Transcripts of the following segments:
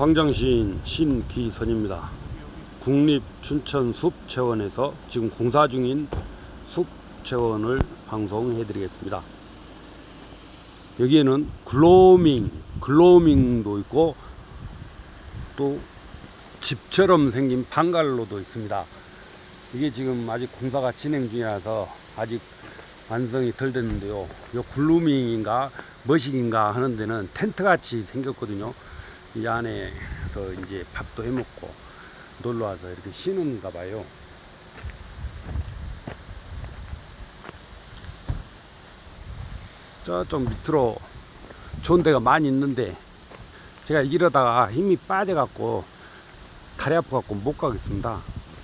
광장시인 신기선입니다. 국립춘천숲체원에서 지금 공사 중인 숲체원을 방송해 드리겠습니다. 여기에는 글로밍, 글로밍도 있고 또 집처럼 생긴 방갈로도 있습니다. 이게 지금 아직 공사가 진행 중이라서 아직 완성이 덜 됐는데요. 요 글루밍인가 머식인가 하는 데는 텐트 같이 생겼거든요. 이 안에서 이제 밥도 해 먹고 놀러 와서 이렇게 쉬는가 봐요. 저쪽 밑으로 좋은 데가 많이 있는데 제가 이러다가 힘이 빠져갖고 다리 아파갖고 못 가겠습니다.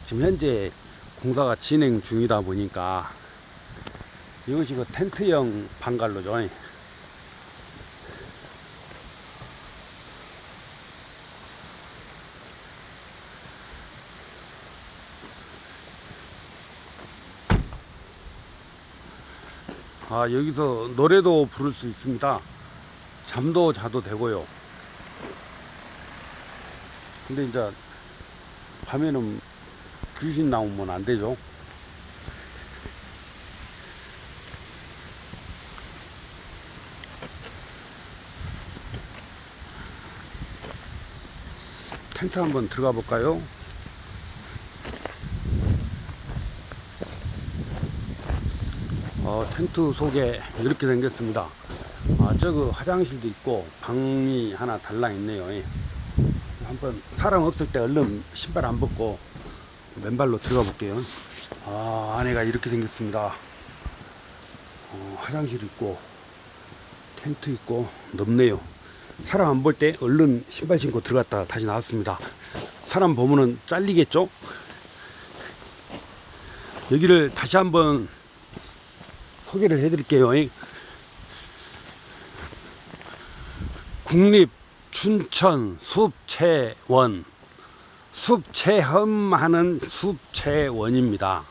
지금 현재 공사가 진행 중이다 보니까 이것이 그 텐트형 방갈로죠. 아, 여기서 노래도 부를 수 있습니다. 잠도 자도 되고요. 근데 이제 밤에는 귀신 나오면 안 되죠. 텐트 한번 들어가 볼까요? 어, 텐트 속에 이렇게 생겼습니다. 아, 저거 화장실도 있고 방이 하나 달라 있네요. 예. 한번 사람 없을 때 얼른 신발 안 벗고 맨발로 들어가 볼게요. 아, 안에가 이렇게 생겼습니다. 어, 화장실 있고 텐트 있고 넓네요. 사람 안 볼 때 얼른 신발 신고 들어갔다 다시 나왔습니다. 사람 보면은 잘리겠죠? 여기를 다시 한번 소개를 해드릴게요. 국립 춘천 숲체원 숲체험하는 숲체원입니다.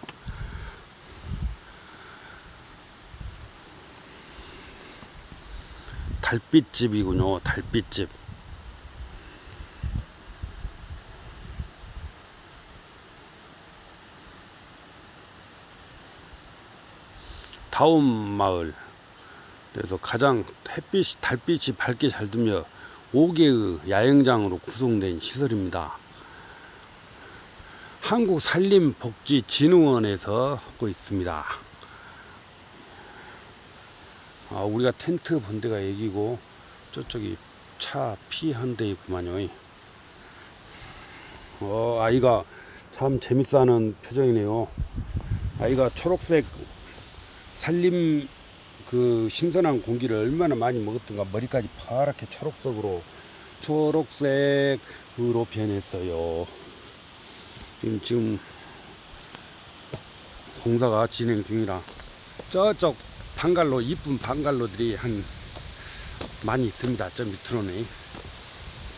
달빛집이군요. 달빛집. 다운 마을. 그래서 가장 햇빛이 달빛이 밝게 잘 들며 5개의 야영장으로 구성된 시설입니다. 한국산림복지진흥원에서 하고 있습니다. 아, 우리가 텐트 본 데가 여기고 저쪽이 차 피한 데있구만요. 어, 아이가 참 재밌어하는 표정이네요. 아이가 초록색 산림 그 신선한 공기를 얼마나 많이 먹었던가 머리까지 파랗게 초록색으로 초록색으로 변했어요. 지금 지금 공사가 진행 중이라 저쪽 방갈로 이쁜 방갈로들이 한 많이 있습니다. 저 밑으로는.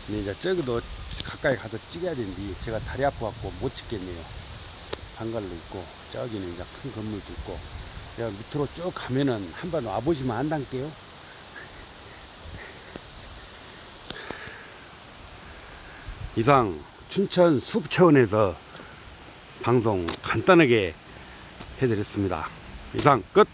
이제 저기도 가까이 가서 찍어야 되는데 제가 다리 아파갖고 못 찍겠네요. 방갈로 있고 저기는 이제 큰 건물도 있고 제가 밑으로 쭉 가면은 한번 와보시면 안단게요. 이상 춘천 숲체원에서 방송 간단하게 해드렸습니다. 이상 끝!